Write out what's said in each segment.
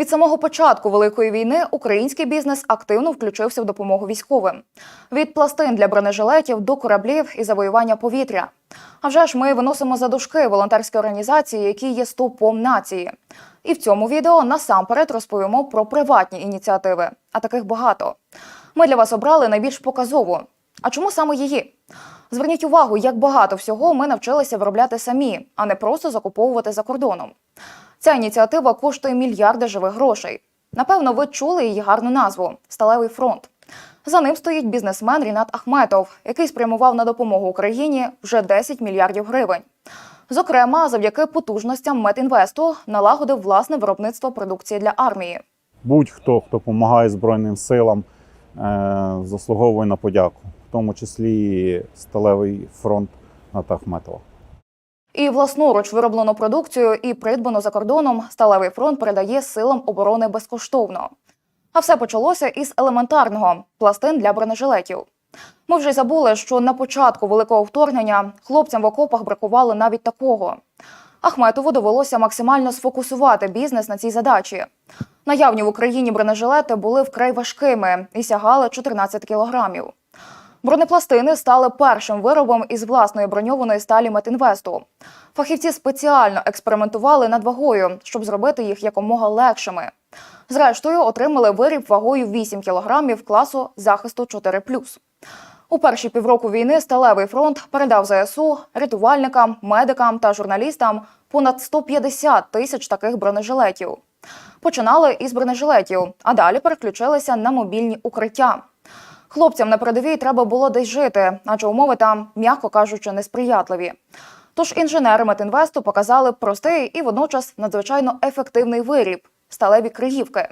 Від самого початку великої війни український бізнес активно включився в допомогу військовим. Від пластин для бронежилетів до кораблів і завоювання повітря. А вже ж ми виносимо за дужки волонтерські організації, які є стовпом нації. І в цьому відео насамперед розповімо про приватні ініціативи, а таких багато. Ми для вас обрали найбільш показову. А чому саме її? Зверніть увагу, як багато всього ми навчилися виробляти самі, а не просто закуповувати за кордоном. Ця ініціатива коштує мільярди живих грошей. Напевно, ви чули її гарну назву Сталевий фронт. За ним стоїть бізнесмен Рінат Ахметов, який спрямував на допомогу Україні вже 10 мільярдів гривень. Зокрема, завдяки потужностям Метінвесту налагодив власне виробництво продукції для армії. Будь-хто, хто допомагає Збройним силам, е, заслуговує на подяку, в тому числі Сталевий фронт Ната Ахметова. І власноруч вироблену продукцію і придбану за кордоном Сталевий фронт передає силам оборони безкоштовно. А все почалося із елементарного пластин для бронежилетів. Ми вже забули, що на початку великого вторгнення хлопцям в окопах бракувало навіть такого. Ахметову довелося максимально сфокусувати бізнес на цій задачі. Наявні в Україні бронежилети були вкрай важкими і сягали 14 кілограмів. Бронепластини стали першим виробом із власної броньованої сталі Метінвесту. Фахівці спеціально експериментували над вагою, щоб зробити їх якомога легшими. Зрештою, отримали виріб вагою 8 кілограмів класу захисту 4+. У перші півроку війни Сталевий фронт передав ЗСУ рятувальникам, медикам та журналістам понад 150 тисяч таких бронежилетів. Починали із бронежилетів, а далі переключилися на мобільні укриття. Хлопцям на передовій треба було десь жити, адже умови там, м'яко кажучи, несприятливі. Тож інженери Метінвесту показали простий і водночас надзвичайно ефективний виріб сталеві криївки.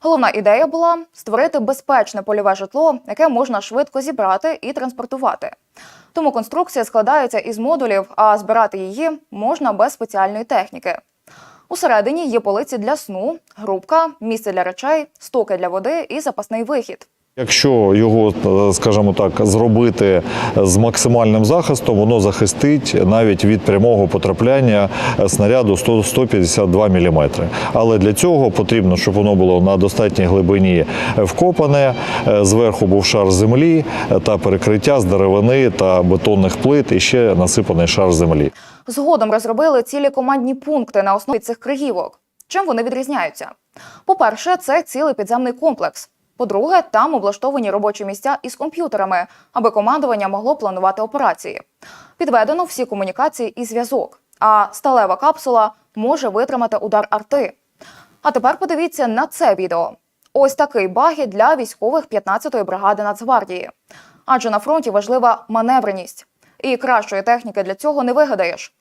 Головна ідея була створити безпечне польове житло, яке можна швидко зібрати і транспортувати. Тому конструкція складається із модулів, а збирати її можна без спеціальної техніки. Усередині є полиці для сну, грубка, місце для речей, стоки для води і запасний вихід. Якщо його, е, скажімо так, зробити з максимальним захистом, воно захистить навіть від прямого потрапляння снаряду 100 152 мм. Але для цього потрібно, щоб воно було на достатній глибині вкопане. е, Зверху був шар землі е, та перекриття з деревини та бетонних плит, і ще насипаний шар землі. Згодом розробили цілі командні пункти на основі цих криївок. Чим вони відрізняються? По-перше, це цілий підземний комплекс. По-друге, там облаштовані робочі місця із комп'ютерами, аби командування могло планувати операції. Підведено всі комунікації і зв'язок. А сталева капсула може витримати удар арти. А тепер подивіться на це відео. Ось такий багі для військових 15-ї бригади Нацгвардії. Адже на фронті важлива маневреність. І кращої техніки для цього не вигадаєш.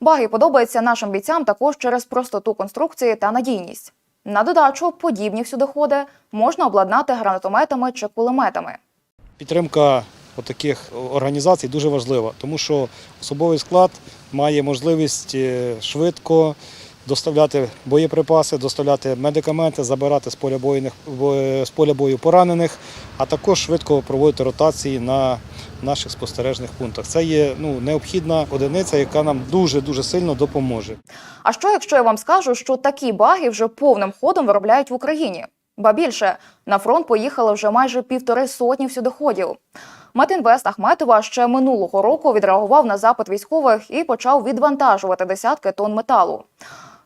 Баги подобається нашим бійцям також через простоту конструкції та надійність. На додачу подібні всюдиходи можна обладнати гранатометами чи кулеметами. Підтримка таких організацій дуже важлива, тому що особовий склад має можливість е, швидко доставляти боєприпаси, доставляти медикаменти, забирати з поля бою, з поля бою поранених, а також швидко проводити ротації на наших спостережних пунктах. Це є ну, необхідна одиниця, яка нам дуже дуже сильно допоможе. А що, якщо я вам скажу, що такі баги вже повним ходом виробляють в Україні? Ба більше на фронт поїхали вже майже півтори сотні всюдиходів. Метінвест Ахметова ще минулого року відреагував на запит військових і почав відвантажувати десятки тонн металу.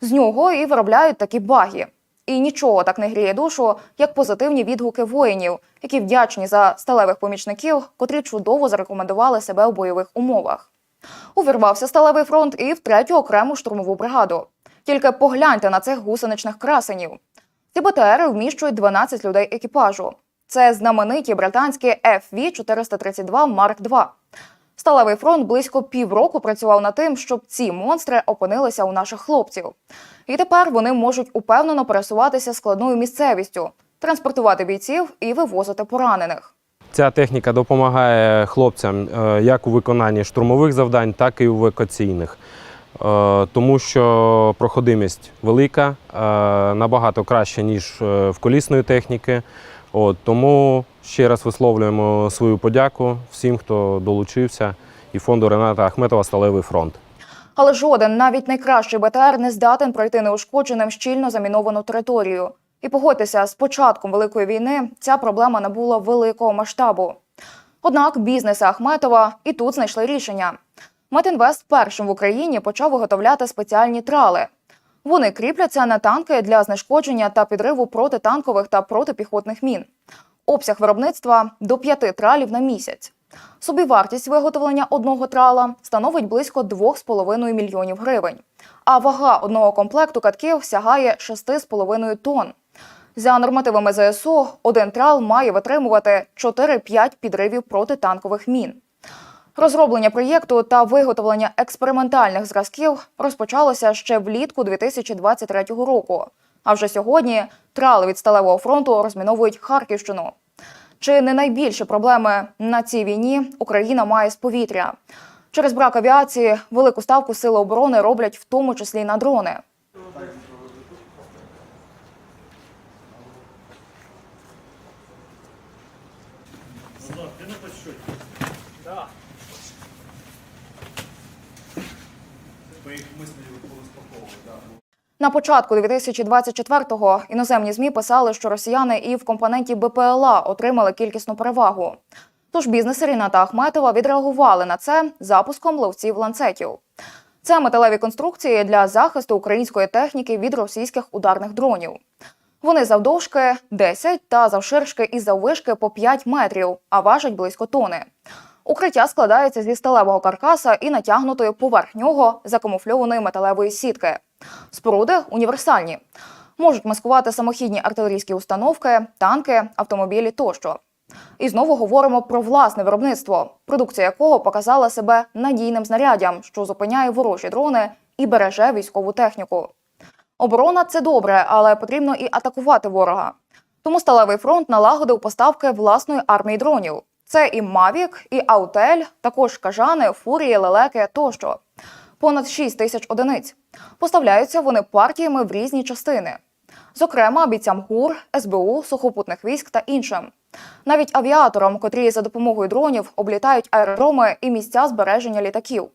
З нього і виробляють такі баги. І нічого так не гріє душу, як позитивні відгуки воїнів, які вдячні за сталевих помічників, котрі чудово зарекомендували себе у бойових умовах. Увірвався сталевий фронт і в третю окрему штурмову бригаду. Тільки погляньте на цих гусеничних красенів. Ці БТРи вміщують 12 людей екіпажу. Це знамениті британські FV-432 Mark II. Сталевий фронт близько півроку працював над тим, щоб ці монстри опинилися у наших хлопців. І тепер вони можуть упевнено пересуватися складною місцевістю, транспортувати бійців і вивозити поранених. Ця техніка допомагає хлопцям е, як у виконанні штурмових завдань, так і у евакуаційних. Е, Тому що проходимість велика, е, набагато краще, ніж в колісної техніки. От, тому ще раз висловлюємо свою подяку всім, хто долучився, і фонду Рената Ахметова Сталевий фронт. Але жоден, навіть найкращий БТР, не здатен пройти неушкодженим щільно заміновану територію. І погодьтеся, з початком великої війни ця проблема набула великого масштабу. Однак бізнеси Ахметова і тут знайшли рішення. Метінвест першим в Україні почав виготовляти спеціальні трали. Вони кріпляться на танки для знешкодження та підриву протитанкових та протипіхотних мін. Обсяг виробництва до п'яти тралів на місяць. Собівартість виготовлення одного трала становить близько 2,5 мільйонів гривень, а вага одного комплекту катків сягає 6,5 тонн. За нормативами ЗСУ, один трал має витримувати 4-5 підривів протитанкових мін. Розроблення проєкту та виготовлення експериментальних зразків розпочалося ще влітку 2023 року. А вже сьогодні трали від сталевого фронту розміновують Харківщину. Чи не найбільші проблеми на цій війні Україна має з повітря? Через брак авіації велику ставку сили оборони роблять в тому числі на дрони. На початку 2024-го іноземні змі писали, що росіяни і в компоненті БПЛА отримали кількісну перевагу. Тож бізнеси Ріната Ахметова відреагували на це запуском ловців ланцетів. Це металеві конструкції для захисту української техніки від російських ударних дронів. Вони завдовжки 10 та завширшки і заввишки по 5 метрів, а важать близько тони. Укриття складається зі сталевого каркаса і натягнутої поверх нього закамуфльованої металевої сітки. Споруди універсальні. Можуть маскувати самохідні артилерійські установки, танки, автомобілі тощо. І знову говоримо про власне виробництво, продукція якого показала себе надійним знаряддям, що зупиняє ворожі дрони і береже військову техніку. Оборона це добре, але потрібно і атакувати ворога. Тому сталевий фронт налагодив поставки власної армії дронів. Це і Мавік, і Аутель, також кажани, фурії, лелеки тощо. Понад 6 тисяч одиниць. Поставляються вони партіями в різні частини. Зокрема, бійцям ГУР, СБУ, сухопутних військ та іншим. Навіть авіаторам, котрі за допомогою дронів облітають аеродроми і місця збереження літаків.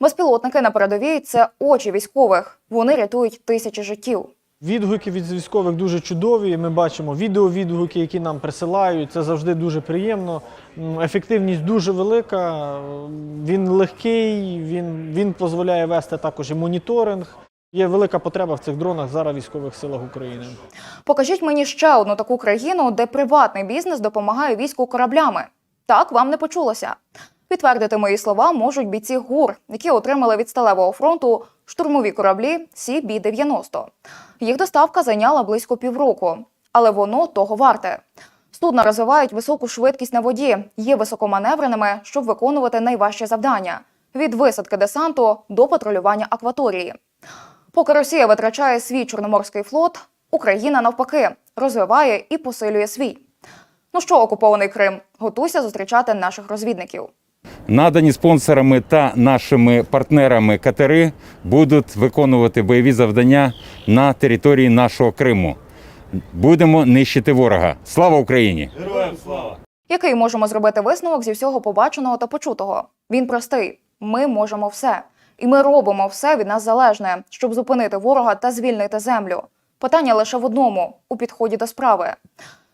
Безпілотники на передовій це очі військових. Вони рятують тисячі життів. Відгуки від військових дуже чудові. Ми бачимо відеовідгуки, які нам присилають. Це завжди дуже приємно. Ефективність дуже велика. Він легкий, він, він дозволяє вести також і моніторинг. Є велика потреба в цих дронах зараз військових силах України. Покажіть мені ще одну таку країну, де приватний бізнес допомагає війську кораблями. Так вам не почулося. Підтвердити мої слова можуть бійці ГУР, які отримали від сталевого фронту штурмові кораблі CB-90. Їх доставка зайняла близько півроку, але воно того варте. Судна розвивають високу швидкість на воді, є високоманевреними, щоб виконувати найважчі завдання від висадки десанту до патрулювання акваторії. Поки Росія витрачає свій чорноморський флот, Україна навпаки розвиває і посилює свій. Ну що, окупований Крим, готуйся зустрічати наших розвідників. Надані спонсорами та нашими партнерами катери будуть виконувати бойові завдання на території нашого Криму. Будемо нищити ворога. Слава Україні! Героям слава! Який можемо зробити висновок зі всього побаченого та почутого? Він простий: ми можемо все, і ми робимо все від нас залежне, щоб зупинити ворога та звільнити землю. Питання лише в одному у підході до справи.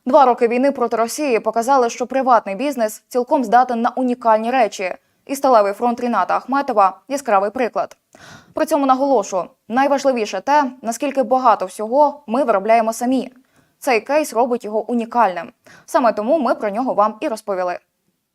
Два роки війни проти Росії показали, що приватний бізнес цілком здатен на унікальні речі, і сталевий фронт Ріната Ахметова яскравий приклад. При цьому наголошу, найважливіше те, наскільки багато всього ми виробляємо самі. Цей кейс робить його унікальним. Саме тому ми про нього вам і розповіли.